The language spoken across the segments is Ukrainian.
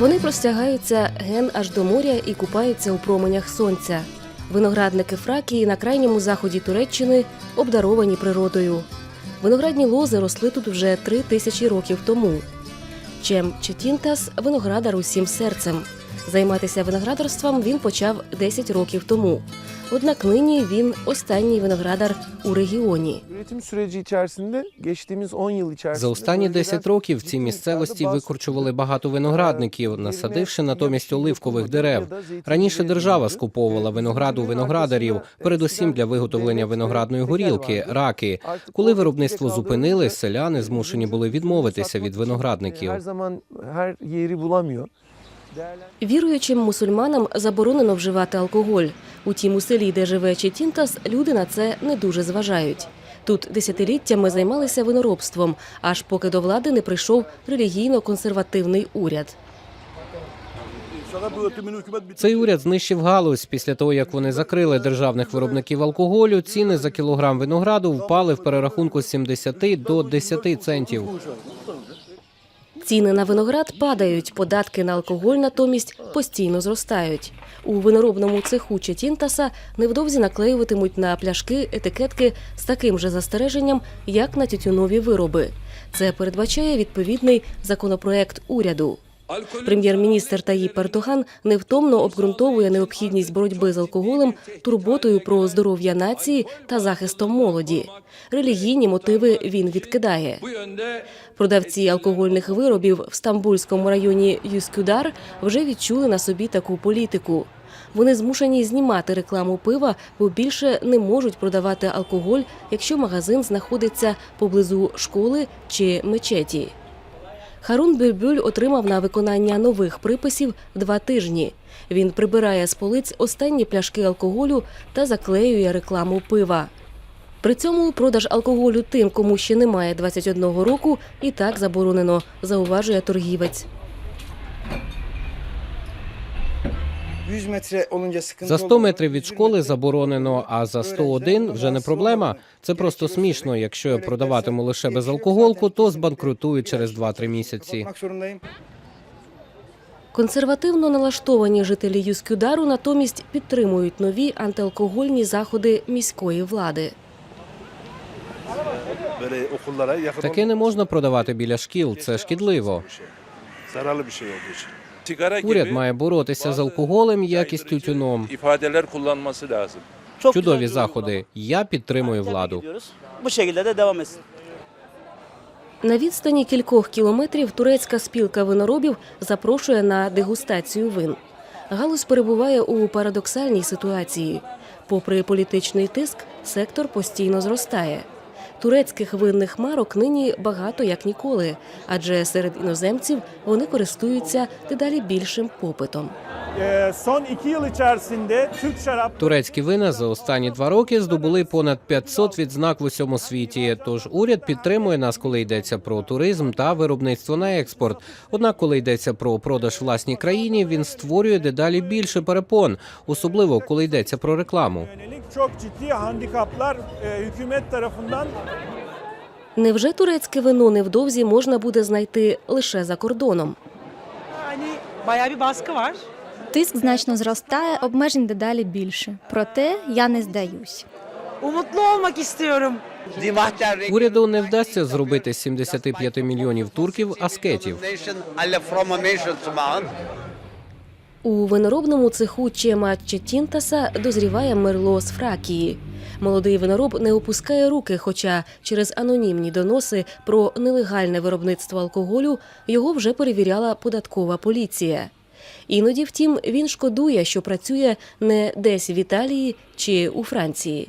Вони простягаються ген аж до моря і купаються у променях сонця. Виноградники Фракії на крайньому заході Туреччини обдаровані природою. Виноградні лози росли тут вже три тисячі років тому. Чем Четінтас виноградар усім серцем. Zайматися виноградарством він почав 10 років тому. Однак нині він останній виноградар у регіоні. Üretim süreci içerisinde geçtiğimiz 10 yıl içerisinde За останні bölgeden 10 років в цій місцевості викорчували багато виноградників, насадивши натомість оливкових дерев. Раніше держава скуповувала виноград у виноградарів, передусім для виготовлення виноградної горілки, раки. Коли виробництво зупинили, селяни змушені були відмовитися від виноградників. Віруючим мусульманам заборонено вживати алкоголь. Утім, у селі, де живе Четінтас, люди на це не дуже зважають. Тут десятиліттями займалися виноробством, аж поки до влади не прийшов релігійно-консервативний уряд. Цей уряд знищив галузь після того, як вони закрили державних виробників алкоголю. Ціни за кілограм винограду впали в перерахунку з 70 до 10 центів. Ціни на виноград падають, податки на алкоголь натомість постійно зростають. У виноробному цеху Четінтаса невдовзі наклеюватимуть на пляшки етикетки з таким же застереженням, як на тютюнові вироби. Це передбачає відповідний законопроект уряду. Прем'єр-міністр Таїп Ердоган невтомно обґрунтовує необхідність боротьби з алкоголем турботою про здоров'я нації та захистом молоді. Релігійні мотиви він відкидає. Продавці алкогольних виробів в стамбульському районі Юскюдар вже відчули на собі таку політику. Вони змушені знімати рекламу пива, бо більше не можуть продавати алкоголь, якщо магазин знаходиться поблизу школи чи мечеті. Харун Бюльбюль отримав на виконання нових приписів два тижні. Він прибирає з полиць останні пляшки алкоголю та заклеює рекламу пива. При цьому продаж алкоголю тим, кому ще немає 21 року, і так заборонено, зауважує торгівець. За 100 метрів від школи заборонено, а за 101 вже не проблема. Це просто смішно. Якщо я продаватиму лише безалкоголку, то збанкрутую через 2-3 місяці. Консервативно налаштовані жителі Юскюдару натомість підтримують нові антиалкогольні заходи міської влади. Таке не можна продавати біля шкіл. Це шкідливо. Уряд має боротися з алкоголем, як і з тютюном. ifadeler kullanması lazım. Çok Чудові заходи. Я підтримую владу. На відстані кількох кілометрів турецька спілка виноробів запрошує на дегустацію вин. Галузь перебуває у парадоксальній ситуації. Попри політичний тиск, сектор постійно зростає. Турецьких винних марок нині багато як ніколи, адже серед іноземців вони користуються дедалі більшим попитом. Son iki yıl içerisinde Türk şarap Турецькі вина за останні два роки здобули понад 500 відзнак в усьому світі. Тож уряд підтримує нас, коли йдеться про туризм та виробництво на експорт. Однак, коли йдеться про продаж власній країні, він створює дедалі більше перепон, особливо коли йдеться про рекламу. e, Невже турецьке вино невдовзі можна буде знайти лише за кордоном? Bayağı bir baskı var. Тиск значно зростає, обмежень дедалі більше. Проте я не здаюсь. Umutlu olmak. Уряду не вдасться зробити з 75 мільйонів турків аскетів. У виноробному цеху Чема Четінтаса дозріває мерло з Фракії. Молодий винороб не опускає руки, хоча через анонімні доноси про нелегальне виробництво алкоголю його вже перевіряла податкова поліція. Іноді, втім, він шкодує, що працює не десь в Італії чи у Франції.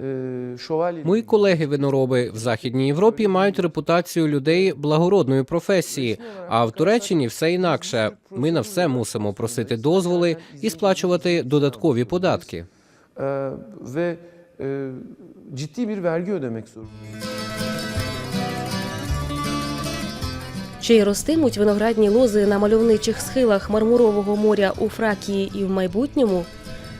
E, şövalye Мої колеги винороби в Західній Європі мають репутацію людей благородної професії. А в Туреччині все інакше. Ми на все мусимо просити дозволи і сплачувати додаткові податки. e, ciddi bir vergi ödemek. Чи ростимуть виноградні лози на мальовничих схилах Мармурового моря у Фракії і в майбутньому?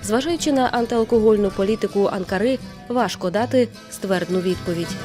Зважаючи на антиалкогольну політику Анкари, важко дати ствердну відповідь.